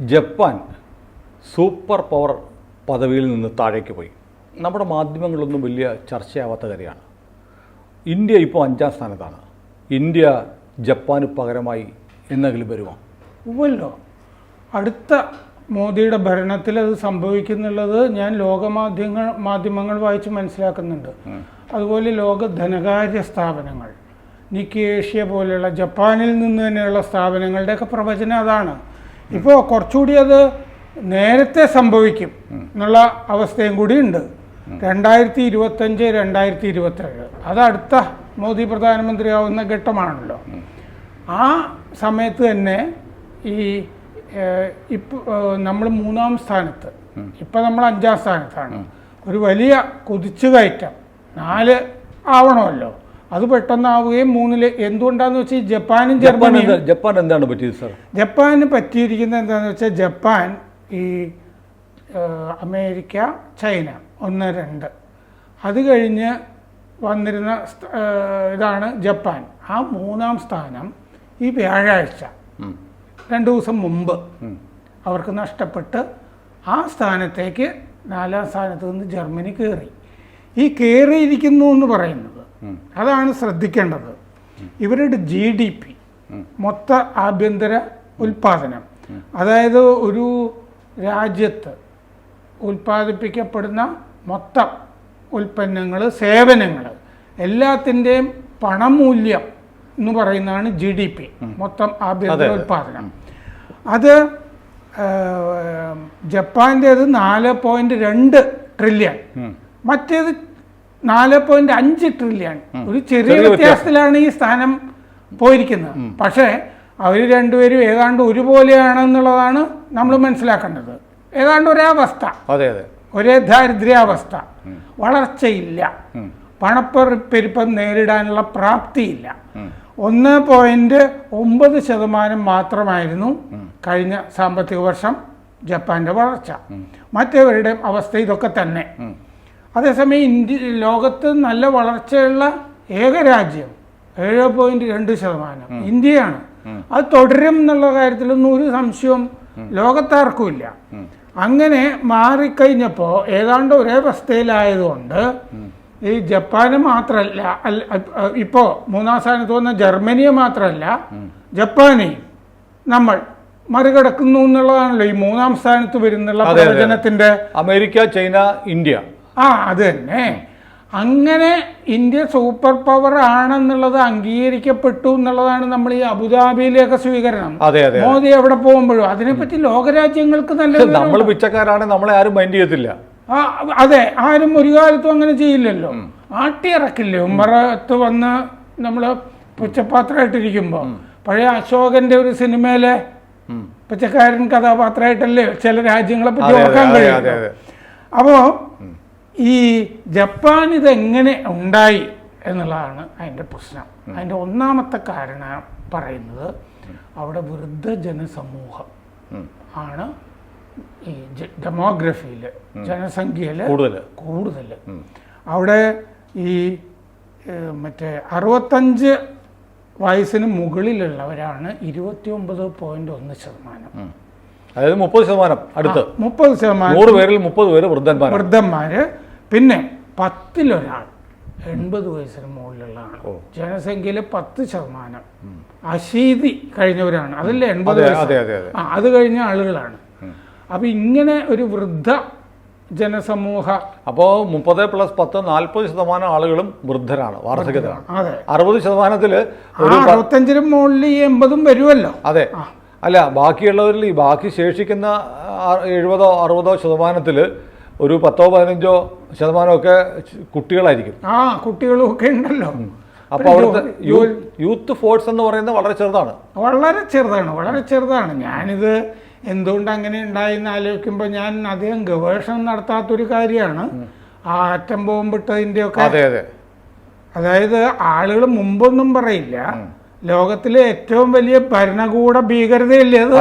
Japan super power പദവിയിൽ നിന്ന് താഴേക്ക് പോയി. നമ്മുടെ മാധ്യമങ്ങളൊന്നും വലിയ ചർച്ചയാവാത്ത കാര്യമാണ്. ഇന്ത്യ ഇപ്പോൾ അഞ്ചാം സ്ഥാനത്താണ്. ഇന്ത്യ ജപ്പാന് പകരമായി എന്നെങ്കിലും വരുമോ? ഉവല്ലോ അടുത്ത മോദിയുടെ ഭരണത്തിൽ അത് സംഭവിക്കുന്നുള്ളത് ഞാൻ ലോകമാധ്യമങ്ങൾ മാധ്യമങ്ങൾ വായിച്ച് മനസ്സിലാക്കുന്നുണ്ട്. അതുപോലെ ലോക ധനകാര്യ സ്ഥാപനങ്ങൾ നിക്കി ഏഷ്യ പോലെയുള്ള ജപ്പാനിൽ നിന്ന് തന്നെയുള്ള സ്ഥാപനങ്ങളുടെയൊക്കെ പ്രവചനം അതാണ്. ഇപ്പോൾ കുറച്ചുകൂടി അത് നേരത്തെ സംഭവിക്കും എന്നുള്ള അവസ്ഥയും കൂടി ഉണ്ട്. രണ്ടായിരത്തി ഇരുപത്തഞ്ച് രണ്ടായിരത്തി ഇരുപത്തേഴ് അത് അടുത്ത മോദി പ്രധാനമന്ത്രിയാവുന്ന ഘട്ടമാണല്ലോ. ആ സമയത്ത് തന്നെ ഈ ഇപ്പോൾ നമ്മൾ മൂന്നാം സ്ഥാനത്ത്. ഇപ്പം നമ്മൾ അഞ്ചാം സ്ഥാനത്താണ്. ഒരു വലിയ കുതിച്ചു കയറ്റം നാല് ആവണമല്ലോ. അത് പെട്ടെന്നാവുകയും മൂന്നിൽ എന്തുകൊണ്ടാന്ന് വെച്ചാൽ ജപ്പാനും ജർമ്മനിയും ജപ്പാൻ എന്താണ് പറ്റിയത് സാർ ജപ്പാന് പറ്റിയിരിക്കുന്നത് എന്താണെന്ന് വെച്ചാൽ ജപ്പാൻ ഈ അമേരിക്ക ചൈന ഒന്ന് രണ്ട്. അത് കഴിഞ്ഞ് വന്നിരുന്ന ഇതാണ് ജപ്പാൻ. ആ മൂന്നാം സ്ഥാനം ഈ വ്യാഴാഴ്ച. രണ്ടു ദിവസം മുമ്പ് അവർക്ക് നഷ്ടപ്പെട്ട് ആ സ്ഥാനത്തേക്ക് നാലാം സ്ഥാനത്ത് നിന്ന് ജർമ്മനി കയറി ഈ കയറിയിരിക്കുന്നു എന്ന് പറയുന്നത്. അതാണ് ശ്രദ്ധിക്കേണ്ടത്. ഇവരുടെ ജി ഡി പി മൊത്ത ആഭ്യന്തര ഉൽപാദനം അതായത് ഒരു രാജ്യത്ത് ഉൽപ്പാദിപ്പിക്കപ്പെടുന്ന മൊത്തം ഉൽപ്പന്നങ്ങൾ സേവനങ്ങൾ എല്ലാത്തിന്റെയും പണമൂല്യം എന്ന് പറയുന്നതാണ് ജി ഡി പി മൊത്തം ആഭ്യന്തര ഉൽപാദനം അത്. ജപ്പാന്റേത് നാല് പോയിന്റ് രണ്ട് ട്രില്യൺ. മറ്റേത് നാല് പോയിന്റ് അഞ്ച് ട്രില്യൺ ഒരു ചെറിയ വ്യത്യാസത്തിലാണ് ഈ സ്ഥാനം പോയിരിക്കുന്നത്. പക്ഷേ അവർ രണ്ടുപേരും ഏതാണ്ട് ഒരുപോലെയാണെന്നുള്ളതാണ് നമ്മൾ മനസ്സിലാക്കേണ്ടത്. ഏതാണ്ട് ഒരേ അവസ്ഥ ഒരേ ദാരിദ്ര്യാവസ്ഥ. വളർച്ചയില്ല. പണപ്പെരുപ്പം നേരിടാനുള്ള പ്രാപ്തിയില്ല. ഒന്ന് പോയിന്റ് ഒമ്പത് ശതമാനം മാത്രമായിരുന്നു കഴിഞ്ഞ സാമ്പത്തിക വർഷം ജപ്പാന്റെ വളർച്ച. മറ്റവരുടെ അവസ്ഥ ഇതൊക്കെ തന്നെ. അതേസമയം ഇന്ത്യ ലോകത്ത് നല്ല വളർച്ചയുള്ള ഏക രാജ്യം ഏഴ് പോയിന്റ് രണ്ട് ശതമാനം ഇന്ത്യയാണ്. അത് തുടരും എന്നുള്ള കാര്യത്തിലൊന്നും ഒരു സംശയവും ലോകത്താർക്കുമില്ല. അങ്ങനെ മാറിക്കഴിഞ്ഞപ്പോൾ ഏതാണ്ട് ഒരേ അവസ്ഥയിലായതുകൊണ്ട് ഈ ജപ്പാന് മാത്രമല്ല ഇപ്പോ ഇപ്പോൾ മൂന്നാം സ്ഥാനത്ത് വന്ന ജർമ്മനിയെ മാത്രമല്ല ജപ്പാനെയും നമ്മൾ മറികടക്കുന്നു എന്നുള്ളതാണല്ലോ ഈ മൂന്നാം സ്ഥാനത്ത് വരുന്നുള്ള. പ്രവചനത്തിന്റെ അമേരിക്ക ചൈന ഇന്ത്യ. ആ അത് തന്നെ. അങ്ങനെ ഇന്ത്യ സൂപ്പർ പവർ ആണെന്നുള്ളത് അംഗീകരിക്കപ്പെട്ടു എന്നുള്ളതാണ് നമ്മൾ ഈ അബുദാബിയിലേക്ക് സ്വീകരണം. മോദി എവിടെ പോകുമ്പോഴും. അതിനെപ്പറ്റി ലോകരാജ്യങ്ങൾക്ക് നല്ല നമ്മൾ പിച്ചക്കാരാണ് നമ്മളെ ആരും മൈൻഡ് ചെയ്യത്തില്ല. അതെ ആരും ഒരു കാലത്തും അങ്ങനെ ചെയ്യില്ലല്ലോ. ആട്ടിയിറക്കില്ലേ? ഉമ്മറത്ത് വന്ന് നമ്മൾ പുച്ചപാത്രമായിട്ടിരിക്കുമ്പോൾ പഴയ അശോകന്റെ ഒരു സിനിമയിലെ പുച്ചക്കാരൻ കഥാപാത്രമായിട്ടല്ലേ ചില രാജ്യങ്ങളെ പറ്റി ഓർക്കാൻ കഴിയും അതെ, അതെ. അപ്പോ ഈ ജപ്പാൻ ഇതെങ്ങനെ ഉണ്ടായി എന്നുള്ളതാണ് അതിന്റെ പ്രശ്നം. അതിന്റെ ഒന്നാമത്തെ കാരണം പറയുന്നത് അവിടെ വൃദ്ധ ജനസമൂഹം ഉം. ആണ് ഈ ഡെമോഗ്രഫിയിൽ ജനസംഖ്യയിൽ കൂടുതൽ കൂടുതൽ അവിടെ ഈ മറ്റേ അറുപത്തഞ്ച് വയസ്സിന് മുകളിലുള്ളവരാണ് ഇരുപത്തി ഒമ്പത് പോയിന്റ് ഒന്ന് ശതമാനം. അതായത് മുപ്പത് ശതമാനം അടുത്ത്. മുപ്പത് ശതമാനം. നൂറ് പേരിൽ മുപ്പത് പേര് വൃദ്ധന്മാർ വൃദ്ധന്മാര് പിന്നെ പത്തിലൊരാൾ എൺപത് വയസ്സിന് മുകളിലുള്ളതാണ്. ജനസംഖ്യയിലെ പത്ത് ശതമാനം. അശീതി കഴിഞ്ഞവരാണ്. അതല്ലേ എൺപത് വയസ്സ്? അതെ, കഴിഞ്ഞ ആളുകളാണ്. അപ്പൊ ഇങ്ങനെ ഒരു വൃദ്ധ ജനസമൂഹ അപ്പോൾ മുപ്പത് പ്ലസ് പത്ത് നാൽപ്പത് ശതമാനം ആളുകളും വൃദ്ധരാണ് വാർദ്ധക്യത്തിലാണ് അറുപത് ശതമാനത്തിൽ അറുപത്തഞ്ചിനും മുകളിൽ ഈ എൺപതും വരുമല്ലോ അതെ. അല്ല ബാക്കിയുള്ളവരിൽ ഈ ബാക്കി ശേഷിക്കുന്ന എഴുപതോ അറുപതോ ശതമാനത്തിൽ ഒരു പത്തോ പതിനഞ്ചോ ശതമാനമൊക്കെ കുട്ടികളായിരിക്കും. ആ കുട്ടികളൊക്കെ ഉണ്ടല്ലോ. അപ്പോൾ അവിടുത്തെ യൂത്ത് ഫോഴ്സ് എന്ന് പറയുന്നത് വളരെ ചെറുതാണ്. വളരെ ചെറുതാണ് വളരെ ചെറുതാണ്. ഞാനിത് എന്തുകൊണ്ട് അങ്ങനെ ഉണ്ടായെന്ന് ആലോചിക്കുമ്പോൾ ഞാൻ അധികം ഗവേഷണം നടത്താത്തൊരു കാര്യമാണ്. ആ ആറ്റം ബോംബിട്ടതിന്റെ ഒക്കെ അതെ അതെ. അതായത് ആളുകൾ മുമ്പൊന്നും പറയില്ല. ലോകത്തിലെ ഏറ്റവും വലിയ ഭരണകൂട ഭീകരതയല്ലേ അത്?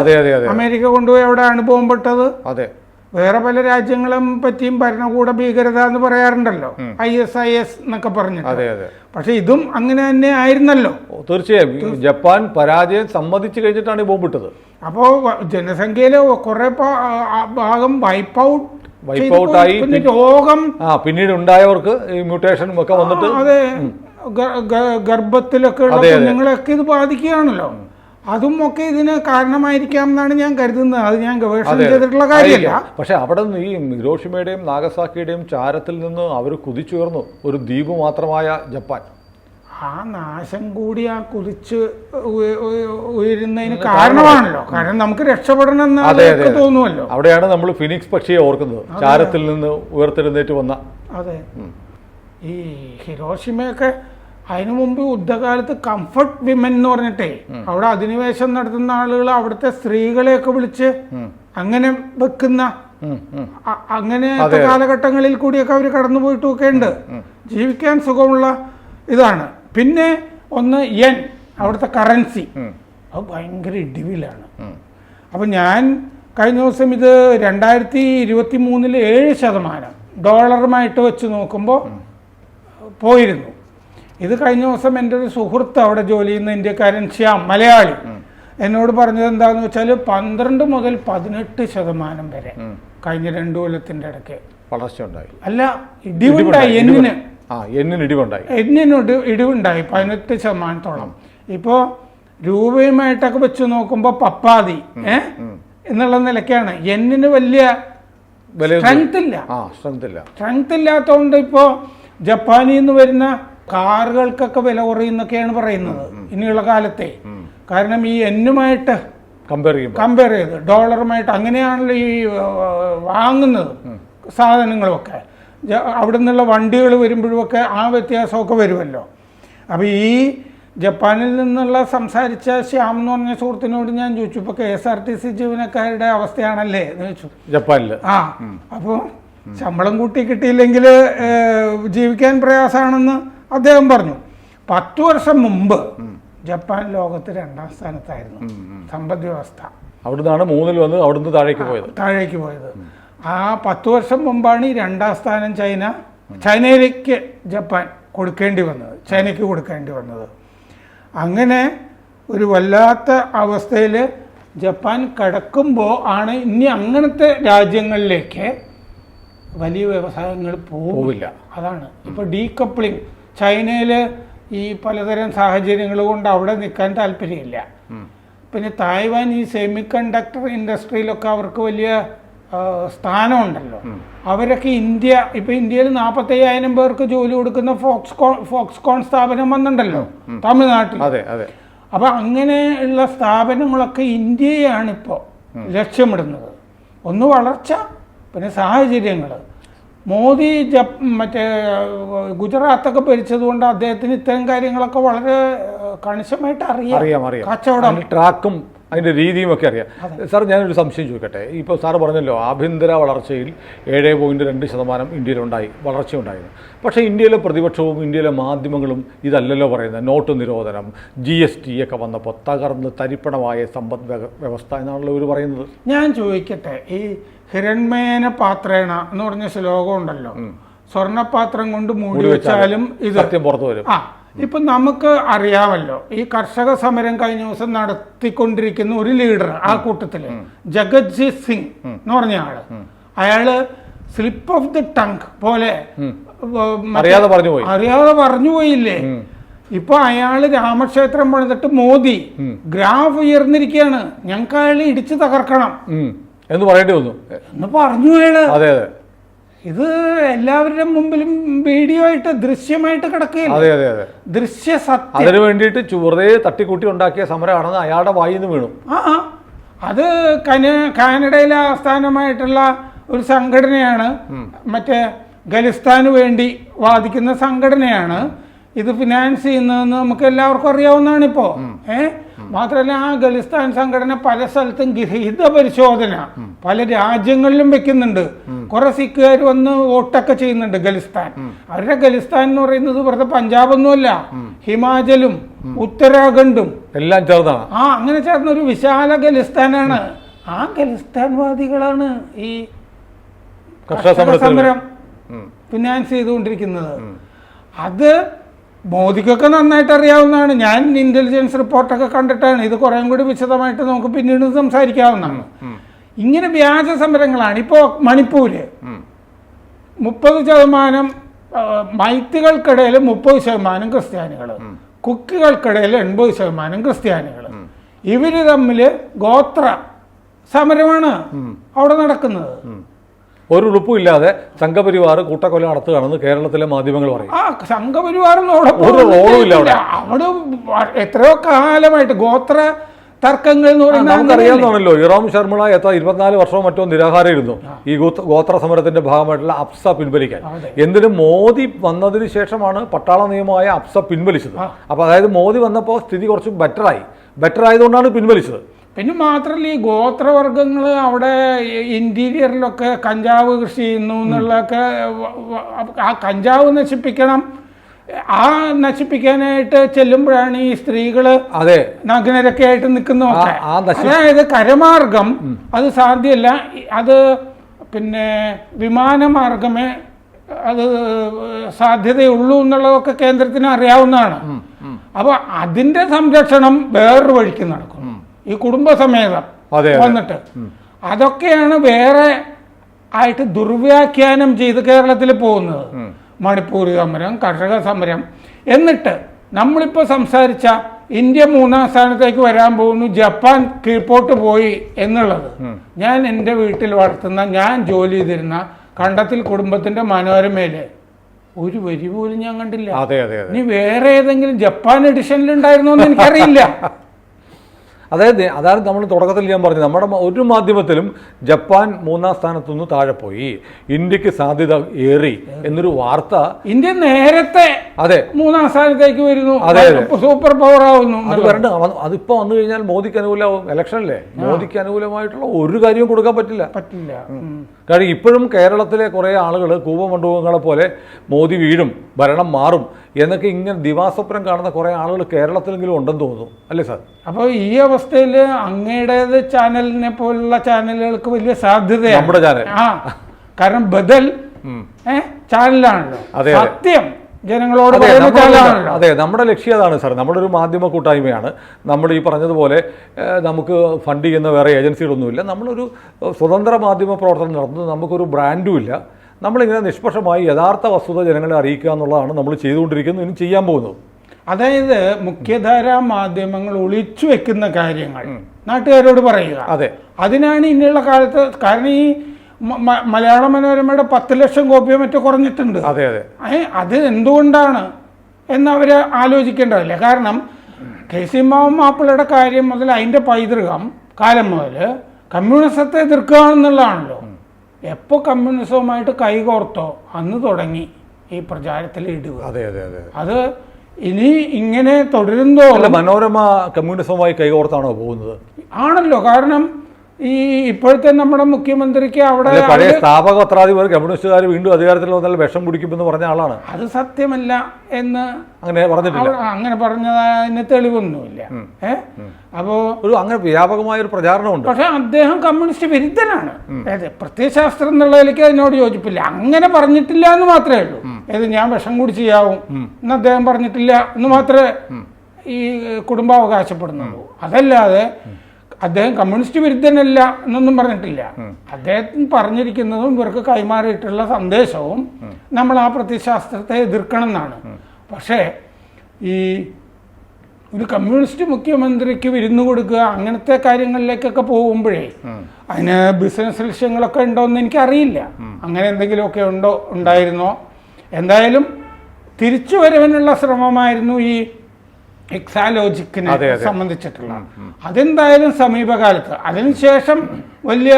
അമേരിക്ക കൊണ്ടുപോയി എവിടെയാണ് ബോംബിട്ടത്? അതെ. വേറെ പല രാജ്യങ്ങളും പറ്റിയും ഭരണകൂട ഭീകരത എന്ന് പറയാറുണ്ടല്ലോ. ഐ എസ് ഐ എസ് എന്നൊക്കെ പറഞ്ഞു അതെ അതെ. പക്ഷെ ഇതും അങ്ങനെ തന്നെ ആയിരുന്നല്ലോ. തീർച്ചയായും. ജപ്പാൻ പരാജയം സമ്മതിച്ചു കഴിഞ്ഞിട്ടാണ് ഈ ബോംബിട്ടത് അപ്പോ വ- ജനസംഖ്യയിലെ കുറെ ഭാഗം വൈപ്പ് ഔട്ട് വൈപ്പ് ഔട്ട് ആയി. പിന്നെ രോഗം ആ പിന്നീട് ഉണ്ടായവർക്ക് ഈ മ്യൂട്ടേഷൻ ഒക്കെ വന്നിട്ട് അതെ. ഗർഭത്തിലൊക്കെ. കുഞ്ഞുങ്ങളെയൊക്കെ ഇത് ബാധിക്കുകയാണല്ലോ. അതും ഒക്കെ ഇതിന് കാരണമായിരിക്കാം എന്നാണ് ഞാൻ കരുതുന്നത്. അത് ഞാൻ ഗവേഷണം ചെയ്തിട്ടുള്ള കാര്യമല്ല. പക്ഷെ അവിടെ നിന്ന് ഈ ഹിരോഷിമയുടെയും നാഗസാക്കിയുടെയും ചാരത്തിൽ നിന്ന് അവർ കുതിച്ചുയർന്നു. ഒരു ദ്വീപ് മാത്രമായ ജപ്പാൻ. ആ നാശം കൂടി ആ കുതിച്ച് ഉയ- ഉയ- ഉയരുന്നതിന് കാരണമാണല്ലോ. കാരണം നമുക്ക് രക്ഷപ്പെടണം എന്ന്. തോന്നുമല്ലോ. അവിടെയാണ് നമ്മൾ ഫിനിക്സ് പക്ഷിയെ ഓർക്കുന്നത്. ചാരത്തിൽ നിന്ന് ഉയർത്തെഴുന്നേറ്റ് വന്ന. അതെ. ഈ ഹിരോഷിമയൊക്കെ അതിനു മുമ്പ് യുദ്ധകാലത്ത് കംഫർട്ട് വിമൻ എന്ന് പറഞ്ഞിട്ടേ അവിടെ അധിനിവേശം നടത്തുന്ന ആളുകൾ അവിടുത്തെ സ്ത്രീകളെയൊക്കെ വിളിച്ച് അങ്ങനെ വെക്കുന്ന അങ്ങനെ. കാലഘട്ടങ്ങളിൽ കൂടിയൊക്കെ അവർ കടന്നു പോയിട്ടൊക്കെ ഉണ്ട് ജീവിക്കാൻ സുഖമുള്ള ഇതാണ്. പിന്നെ ഒന്ന് എൻ അവിടുത്തെ കറൻസി അത് ഭയങ്കര ഇടിവിലാണ്. അപ്പം ഞാൻ കഴിഞ്ഞ ദിവസം ഇത് രണ്ടായിരത്തി ഇരുപത്തി മൂന്നിൽ ഏഴ് ശതമാനം ഡോളറുമായിട്ട് വെച്ച് നോക്കുമ്പോൾ പോയിരുന്നു. ഇത് കഴിഞ്ഞ ദിവസം എന്റെ ഒരു സുഹൃത്ത് അവിടെ ജോലി ചെയ്യുന്ന ഇന്ത്യക്കാരൻ ശ്യാം മലയാളി. എന്നോട് പറഞ്ഞത് എന്താണെന്ന് വെച്ചാൽ പന്ത്രണ്ട് മുതൽ പതിനെട്ട് ശതമാനം വരെ കഴിഞ്ഞ രണ്ടു കൊല്ലത്തിന്റെ ഇടയ്ക്ക്. വളർച്ച ഉണ്ടായി അല്ല ഇടിവുണ്ടായി എന്നിന്. എന്നിന് ഇടിവുണ്ടായി. എന്നിന് ഇടിവുണ്ടായി പതിനെട്ട് ശതമാനത്തോളം. ഇപ്പോ രൂപയുമായിട്ടൊക്കെ വെച്ച് നോക്കുമ്പോൾ പപ്പാതി ഏ? എന്നുള്ള നിലയ്ക്കാണ്. എന്നിന് വലിയ വില സ്ട്രെങ്ത് ഇല്ല. സ്ട്രെങ്ത് ഇല്ല. സ്ട്രെങ്ത് ഇല്ലാത്തതുകൊണ്ട് ഇപ്പോൾ ജപ്പാനിൽ നിന്ന് വരുന്ന കാറുകൾക്കൊക്കെ വില കുറയുന്നൊക്കെയാണ് പറയുന്നത് ഇനിയുള്ള കാലത്തെ. കാരണം ഈ എന്നുമായിട്ട് കമ്പയർ ചെയ്യും കമ്പയർ ചെയ്ത് ഡോളറുമായിട്ട് അങ്ങനെയാണല്ലോ ഈ വാങ്ങുന്നത് സാധനങ്ങളൊക്കെ. അവിടെ നിന്നുള്ള വണ്ടികൾ വരുമ്പോഴുമൊക്കെ ആ വ്യത്യാസമൊക്കെ വരുമല്ലോ. അപ്പോൾ ഈ ജപ്പാനിൽ നിന്നുള്ള സംസാരിച്ച ശ്യാം എന്ന് പറഞ്ഞ സുഹൃത്തിനോട് ഞാൻ ചോദിച്ചു ഇപ്പോൾ K S R T C ജീവനക്കാരുടെ അവസ്ഥയാണല്ലേ? എന്ന് ചോദിച്ചു. ജപ്പാനിൽ ആ അപ്പോൾ ശമ്പളം കൂട്ടി കിട്ടിയില്ലെങ്കിൽ ജീവിക്കാൻ പ്രയാസമാണെന്ന് അദ്ദേഹം പറഞ്ഞു പത്തു വർഷം മുമ്പ് ജപ്പാൻ ലോകത്ത് രണ്ടാം സ്ഥാനത്തായിരുന്നു. സമ്പദ് വ്യവസ്ഥ. അവിടുന്നാണ് മൂന്നിൽ വന്ന് അവിടുന്ന് താഴേക്ക് പോയത്. താഴേക്ക് പോയത്. ആ പത്ത് വർഷം മുമ്പാണ് ഈ രണ്ടാം സ്ഥാനം ചൈന ചൈനയിലേക്ക് ജപ്പാൻ കൊടുക്കേണ്ടി വന്നത് ചൈനയ്ക്ക് കൊടുക്കേണ്ടി വന്നത്. അങ്ങനെ ഒരു വല്ലാത്ത അവസ്ഥയിൽ ജപ്പാൻ കിടക്കുമ്പോൾ ആണ് ഇനി അങ്ങനത്തെ രാജ്യങ്ങളിലേക്ക് വലിയ വ്യവസായങ്ങൾ പോവില്ല. അതാണ്. ഇപ്പോൾ ഡീകപ്ലിംഗ് ചൈനയിൽ ഈ പലതരം സാഹചര്യങ്ങൾ കൊണ്ട് അവിടെ നിൽക്കാൻ താല്പര്യമില്ല. പിന്നെ തായ്വാൻ ഈ സെമി കണ്ടക്ടർ ഇൻഡസ്ട്രിയിലൊക്കെ അവർക്ക് വലിയ സ്ഥാനമുണ്ടല്ലോ. അവരൊക്കെ ഇന്ത്യ ഇപ്പൊ ഇന്ത്യയിൽ നാൽപ്പത്തയ്യായിരം പേർക്ക് ജോലി കൊടുക്കുന്ന ഫോക്സ്കോൺ ഫോക്സ്കോൺ സ്ഥാപനം വന്നിട്ടുണ്ടല്ലോ തമിഴ്നാട്ടിൽ അപ്പൊ അങ്ങനെയുള്ള സ്ഥാപനങ്ങളൊക്കെ ഇന്ത്യയാണ് ഇപ്പോൾ ലക്ഷ്യമിടുന്നത്. ഒന്ന് വളർച്ച പിന്നെ സാഹചര്യങ്ങൾ മോദി ജപ് മറ്റേ ഗുജറാത്തൊക്കെ ഭരിച്ചതുകൊണ്ട് അദ്ദേഹത്തിന് ഇത്തരം കാര്യങ്ങളൊക്കെ വളരെ കണിശമായിട്ട് അറിയാം. അറിയാം അറിയാം. കച്ചവടം. ട്രാക്കും അതിന്റെ രീതിയും ഒക്കെ അറിയാം സാർ ഞാനൊരു സംശയം ചോദിക്കട്ടെ? ഇപ്പോൾ സാർ പറഞ്ഞല്ലോ ആഭ്യന്തര വളർച്ചയിൽ ഏഴ് പോയിന്റ് രണ്ട് ശതമാനം ഇന്ത്യയിലുണ്ടായി വളർച്ചയുണ്ടായിരുന്നു. പക്ഷേ ഇന്ത്യയിലെ പ്രതിപക്ഷവും ഇന്ത്യയിലെ മാധ്യമങ്ങളും ഇതല്ലല്ലോ പറയുന്നത് നോട്ട് നിരോധനം ജി എസ് ടി ഒക്കെ വന്നപ്പോൾ തകർന്ന് തരിപ്പണമായ സമ്പദ് വ്യവ- വ്യവസ്ഥ എന്നാണല്ലോ ഇവർ പറയുന്നത്. ഞാൻ ചോദിക്കട്ടെ ഈ ഹിരൺമേന പാത്രേണ എന്ന് പറഞ്ഞ ശ്ലോകം ഉണ്ടല്ലോ സ്വർണപാത്രം കൊണ്ട് മൂടി വെച്ചാലും ഇത് സത്യം പുറത്തു വരും. ആ ഇപ്പൊ നമുക്ക് അറിയാമല്ലോ ഈ കർഷക സമരം കഴിഞ്ഞ ദിവസം നടത്തിക്കൊണ്ടിരിക്കുന്ന ഒരു ലീഡർ ആ കൂട്ടത്തിൽ ജഗത്ജി സിംഗ് എന്ന് പറഞ്ഞ ആൾ. അയാൾ സ്ലിപ്പ് ഓഫ് ദി ടങ് പോലെ അറിയാതെ പറഞ്ഞു പോയി. അറിയാതെ പറഞ്ഞു പോയില്ലേ? ഇപ്പൊ അയാൾ രാമക്ഷേത്രം പണിതിട്ട് മോദി ഗ്രാഫ് ഉയർന്നിരിക്കുകയാണ് ഞങ്ങൾക്ക് അയാൾ ഇടിച്ചു തകർക്കണം. എന്ന് പറയേണ്ടി വന്നു. എന്ന് പറഞ്ഞു അയാൾ. അതെ അതെ. ഇത് എല്ലാവരുടെ മുമ്പിലും വീഡിയോ ആയിട്ട് ദൃശ്യമായിട്ട് കിടക്കുകയില്ല? അതെ അതെ അതെ. ദൃശ്യ സത്യം. അതിനു വേണ്ടിയിട്ട് വെറുതെ തട്ടിക്കൂട്ടി ഉണ്ടാക്കിയ സമരമാണെന്ന് അയാളുടെ വായിൽ നിന്ന് വീണു. ആ ആ. അത് കന കാനഡയിലെ ആസ്ഥാനമായിട്ടുള്ള ഒരു സംഘടനയാണ്. മറ്റേ ഖലിസ്ഥാന് വേണ്ടി വാദിക്കുന്ന സംഘടനയാണ്. ഇത് ഫിനാൻസ് ചെയ്യുന്നതെന്ന് നമുക്ക് എല്ലാവർക്കും അറിയാവുന്നതാണ് ഇപ്പോ ഏ? മാത്രമല്ല ആ ഖലിസ്ഥാൻ സംഘടന പല സ്ഥലത്തും ഹിത പരിശോധന പല രാജ്യങ്ങളിലും വെക്കുന്നുണ്ട്. കുറെ സിഖുകാർ വന്ന് വോട്ടൊക്കെ ചെയ്യുന്നുണ്ട് ഖലിസ്ഥാൻ. അവരുടെ ഖലിസ്ഥാൻ എന്ന് പറയുന്നത് വെറുതെ പഞ്ചാബൊന്നുമല്ല. ഹിമാചലും ഉത്തരാഖണ്ഡും. എല്ലാം ചേർന്നാണ് ആ അങ്ങനെ ചേർന്ന ഒരു വിശാല ഖലിസ്ഥാനാണ്. ആ ഖലിസ്ഥാൻവാദികളാണ് ഈ കർഷക സമരം ഫിനാൻസ് ചെയ്തുകൊണ്ടിരിക്കുന്നത്. അത് മോദിക്കൊക്കെ നന്നായിട്ട് അറിയാവുന്നതാണ് ഞാൻ ഇന്റലിജൻസ് റിപ്പോർട്ടൊക്കെ കണ്ടിട്ടാണ്. ഇത് കുറേം കൂടി വിശദമായിട്ട് നമുക്ക് പിന്നീട് സംസാരിക്കാവുന്നതാണ്. ഇങ്ങനെ വ്യാജ സമരങ്ങളാണ്. ഇപ്പോൾ മണിപ്പൂര്. മുപ്പത് ശതമാനം മൈത്തുകൾക്കിടയിൽ മുപ്പത് ശതമാനം ക്രിസ്ത്യാനികൾ കുക്കികൾക്കിടയിൽ എൺപത് ശതമാനം ക്രിസ്ത്യാനികൾ ഇവർ തമ്മിൽ ഗോത്ര സമരമാണ് അവിടെ നടക്കുന്നത്. ഒരു ഉളുപ്പും ഇല്ലാതെ സംഘപരിവാർ കൂട്ടക്കൊല നടത്തുകയാണെന്ന് കേരളത്തിലെ മാധ്യമങ്ങൾ പറയും. ആ സംഘപരിവാറിനോടൊപ്പം അവിടെ ഒരു റോളും ഇല്ല അവിടെ. അവിടെ എത്രയോ കാലമായിട്ട് ഗോത്ര തർക്കങ്ങൾ എന്ന് പറയുന്നത്? നമുക്കറിയാവുന്നതാണല്ലോ. ഇറാം ശർമ്മള എത്ര ഇരുപത്തിനാല് വർഷവും മറ്റോ നിരാഹാരം ഇരുന്നു ഈ ഗോത്ര- സമരത്തിന്റെ ഭാഗമായിട്ടുള്ള അപ്സ പിൻവലിക്കാൻ. എന്തിനും മോദി വന്നതിന് ശേഷമാണ് പട്ടാള നിയമമായ അപ്സ പിൻവലിച്ചത്. അപ്പൊ അതായത് മോദി വന്നപ്പോൾ സ്ഥിതി കുറച്ച് ബെറ്ററായി ബെറ്റർ ആയതുകൊണ്ടാണ് പിൻവലിച്ചത്. പിന്നെ മാത്രമല്ല ഈ ഗോത്രവർഗങ്ങൾ അവിടെ ഇന്റീരിയറിലൊക്കെ കഞ്ചാവ് കൃഷി ചെയ്യുന്നു എന്നുള്ളതൊക്കെ ആ കഞ്ചാവ് നശിപ്പിക്കണം. ആ നശിപ്പിക്കാനായിട്ട് ചെല്ലുമ്പോഴാണ് ഈ സ്ത്രീകൾ അതെ. നഗ്നരൊക്കെ ആയിട്ട് നിൽക്കുന്നതൊക്കെ. ആ അതായത് കരമാർഗം അത് സാധ്യമല്ല അത് പിന്നെ വിമാനമാർഗമേ അത് സാധ്യതയുള്ളൂ എന്നുള്ളതൊക്കെ കേന്ദ്രത്തിന് അറിയാവുന്നതാണ്. അപ്പൊ അതിന്റെ സംരക്ഷണം വേറൊരു വഴിക്ക് നടക്കും ഈ കുടുംബസമേതം. വന്നിട്ട്. അതൊക്കെയാണ് വേറെ ആയിട്ട് ദുർവ്യാഖ്യാനം ചെയ്ത് കേരളത്തിൽ പോകുന്നത്. മണിപ്പൂർ സമരം കർഷക സമരം. എന്നിട്ട് നമ്മളിപ്പോൾ സംസാരിച്ച ഇന്ത്യ മൂന്നാം സ്ഥാനത്തേക്ക് വരാൻ പോകുന്നു ജപ്പാൻ കീഴ്പോട്ട് പോയി എന്നുള്ളത്. ഞാൻ എന്റെ വീട്ടിൽ വളർത്തുന്ന ഞാൻ ജോലി ചെയ്തിരുന്ന കണ്ടത്തിൽ കുടുംബത്തിന്റെ മനോരമയിൽ ഒരു വരി പോലും ഞാൻ കണ്ടില്ല. ഇനി വേറെ ഏതെങ്കിലും ജപ്പാൻ എഡിഷനിൽ ഉണ്ടായിരുന്നോ എന്ന് എനിക്കറിയില്ല. അതായത് അതാണ് നമ്മൾ തുടക്കത്തിൽ ഞാൻ പറഞ്ഞത് നമ്മുടെ ഒരു മാധ്യമത്തിലും ജപ്പാൻ മൂന്നാം സ്ഥാനത്തുനിന്ന് താഴെ പോയി. ഇന്ത്യയ്ക്ക് സാധ്യത ഏറി. എന്നൊരു വാർത്ത ഇന്ത്യ നേരത്തെ അതെ. മൂന്നാം സ്ഥാനത്തേക്ക് വരുന്നു. സൂപ്പർ പവർ ആവുന്നു. അത് വരണ്ട. അതിപ്പോ വന്നു കഴിഞ്ഞാൽ മോദിക്ക് അനുകൂലമാവും ഇലക്ഷനല്ലേ മോദിക്ക് അനുകൂലമായിട്ടുള്ള ഒരു കാര്യവും കൊടുക്കാൻ പറ്റില്ല. പറ്റില്ല. കാരണം ഇപ്പോഴും കേരളത്തിലെ കുറേ ആളുകൾ കൂപമണ്ഡപങ്ങളെ പോലെ മോദി വീഴും ഭരണം മാറും എന്നൊക്കെ ഇങ്ങനെ ദിവാസ്വപ്നം കാണുന്ന കുറേ ആളുകൾ കേരളത്തിലെങ്കിലും ഉണ്ടെന്ന് തോന്നുന്നു. അല്ലേ സാർ? അപ്പോൾ ഈ അവസ്ഥയിൽ അങ്ങയുടേത് ചാനലിനെ പോലുള്ള ചാനലുകൾക്ക് വലിയ സാധ്യതയാണ്. നമ്മുടെ ചാനൽ. ആ. കാരണം ബദൽ ചാനലാണല്ലോ. സത്യം. ജനങ്ങളോട് അതെ നമ്മുടെ ലക്ഷ്യം അതാണ് സാർ. നമ്മുടെ ഒരു മാധ്യമ കൂട്ടായ്മയാണ്. നമ്മൾ ഈ പറഞ്ഞതുപോലെ നമുക്ക് ഫണ്ട് ചെയ്യുന്ന വേറെ ഏജൻസികളൊന്നുമില്ല. നമ്മളൊരു സ്വതന്ത്ര മാധ്യമ പ്രവർത്തനം നടത്തുന്നത് നമുക്കൊരു ബ്രാൻഡും ഇല്ല. നമ്മളിങ്ങനെ നിഷ്പക്ഷമായി യഥാർത്ഥ വസ്തുത ജനങ്ങളെ അറിയിക്കുക എന്നുള്ളതാണ് നമ്മൾ ചെയ്തുകൊണ്ടിരിക്കുന്നത് ഇനി ചെയ്യാൻ പോകുന്നത്. അതായത് മുഖ്യധാരാ മാധ്യമങ്ങൾ ഒളിച്ചു വെക്കുന്ന കാര്യങ്ങൾ നാട്ടുകാരോട് പറയുക. അതെ. അതിനാണ് ഇനിയുള്ള കാലത്ത് കാരണം ഈ മലയാള മനോരമയുടെ പത്ത് ലക്ഷം കോപ്പിയോ മറ്റോ കുറഞ്ഞിട്ടുണ്ട്. അതെ അതെ. അത് എന്തുകൊണ്ടാണ് എന്നവർ ആലോചിക്കേണ്ടതല്ല. കാരണം കെ സി മാവും മാപ്പിളയുടെ കാര്യം മുതൽ അതിന്റെ പൈതൃകം കാലം മുതൽ കമ്മ്യൂണിസത്തെ എതിർക്കുക എന്നുള്ളതാണല്ലോ എപ്പോൾ കമ്മ്യൂണിസവുമായിട്ട് കൈകോർത്തോ അന്ന് തുടങ്ങി ഈ പ്രചാരത്തിൽ ഇടുക. അതെ അതെ അതെ. അത് ഇനി ഇങ്ങനെ തുടരുന്നോ മനോരമ കമ്മ്യൂണിസവുമായി കൈകോർത്താണോ പോകുന്നത്? ആണല്ലോ. കാരണം ഈ ഇപ്പോഴത്തെ നമ്മുടെ മുഖ്യമന്ത്രിക്ക് അവിടെ പഴയ സ്ഥാപക പത്രാധിപർ കമ്മ്യൂണിസ്റ്റുകാർ വീണ്ടും അധികാരത്തിൽ വന്നാൽ വിഷം കുടിക്കുമെന്ന് പറഞ്ഞ ആളാണ്. അത് സത്യമല്ല എന്ന് അങ്ങനെ പറഞ്ഞിട്ടില്ല. അങ്ങനെ പറഞ്ഞതിന് തെളിവൊന്നുമില്ല. ഏഹ് അപ്പോ ഒരു അങ്ങനെ വ്യാപകമായ ഒരു പ്രചാരണമുണ്ട്. പക്ഷെ അദ്ദേഹം കമ്മ്യൂണിസ്റ്റ് വിരുദ്ധനാണ്. അതായത് പ്രത്യയശാസ്ത്രം എന്നുള്ളതിലേക്ക് അതിനോട് യോജിപ്പില്ല. അങ്ങനെ പറഞ്ഞിട്ടില്ല എന്ന് മാത്രമേ ഉള്ളൂ. ഏത് ഞാൻ വിഷം കുടിച്ചാവും എന്ന് അദ്ദേഹം പറഞ്ഞിട്ടില്ല എന്ന് മാത്രമേ ഈ കുടുംബം അവകാശപ്പെടുന്നുള്ളൂ അതല്ലാതെ അദ്ദേഹം കമ്മ്യൂണിസ്റ്റ് വിരുദ്ധനല്ല എന്നൊന്നും പറഞ്ഞിട്ടില്ല. അദ്ദേഹം പറഞ്ഞിരിക്കുന്നതും ഇവർക്ക് കൈമാറിയിട്ടുള്ള സന്ദേശവും നമ്മൾ ആ പ്രതിശാസ്ത്രത്തെ എതിർക്കണം എന്നാണ്. പക്ഷേ ഈ ഒരു കമ്മ്യൂണിസ്റ്റ് മുഖ്യമന്ത്രിക്ക് വിരുന്നു കൊടുക്കുക അങ്ങനത്തെ കാര്യങ്ങളിലേക്കൊക്കെ പോകുമ്പോഴേ അതിന് ബിസിനസ് ലക്ഷ്യങ്ങളൊക്കെ ഉണ്ടോ എന്ന് എനിക്കറിയില്ല അങ്ങനെ എന്തെങ്കിലുമൊക്കെ ഉണ്ടോ ഉണ്ടായിരുന്നോ? എന്തായാലും തിരിച്ചു വരവിനുള്ള ശ്രമമായിരുന്നു ഈ എക്സാലോജിക്കിനെ. സംബന്ധിച്ചിട്ടുള്ള അതെന്തായാലും സമീപകാലത്ത്. അതിനുശേഷം വലിയ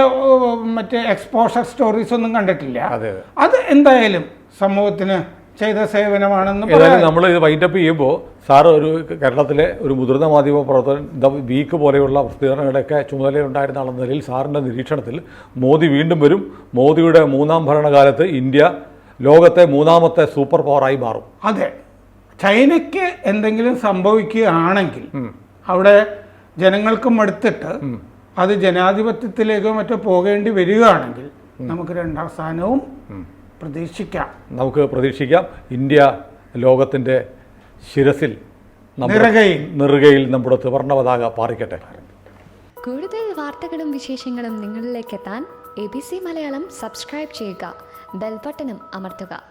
മറ്റേ എക്സ്പോഷർ സ്റ്റോറീസ് ഒന്നും കണ്ടിട്ടില്ല. അതെ എന്തായാലും സമൂഹത്തിന് ചെയ്ത സേവനമാണെന്ന് ഏതായാലും നമ്മൾ ഇത് വൈൻഡപ്പ് ചെയ്യുമ്പോൾ സാർ ഒരു കേരളത്തിലെ ഒരു മുതിർന്ന മാധ്യമ പ്രവർത്തകൻ ദ വീക്ക് പോലെയുള്ള പ്രസിദ്ധീകരണങ്ങളുടെയൊക്കെ ചുമതലയുണ്ടായിരുന്ന ആളെന്ന നിലയിൽ സാറിന്റെ നിരീക്ഷണത്തിൽ മോദി വീണ്ടും വരും. മോദിയുടെ മൂന്നാം ഭരണകാലത്ത് ഇന്ത്യ ലോകത്തെ മൂന്നാമത്തെ സൂപ്പർ പവറായി മാറും. അതെ. ചൈനയ്ക്ക് എന്തെങ്കിലും സംഭവിക്കുകയാണെങ്കിൽ അവിടെ ജനങ്ങൾക്ക് മടുത്തിട്ട് അത് ജനാധിപത്യത്തിലേക്കോ മറ്റോ പോകേണ്ടി വരികയാണെങ്കിൽ നമുക്ക് രണ്ടാം സ്ഥാനവും പ്രതീക്ഷിക്കാം. നമുക്ക് പ്രതീക്ഷിക്കാം. ഇന്ത്യ ലോകത്തിന്റെ ശിരസിൽ നിറകയിൽ. നിറുകയിൽ നമ്മുടെ ത്രിവർണ പതാക പാറിക്കട്ടെ. കൂടുതൽ വാർത്തകളും വിശേഷങ്ങളും നിങ്ങളിലേക്ക് എത്താൻ A B C Malayalam subscribe ചെയ്യുക. ബെൽബട്ടനും അമർത്തുക.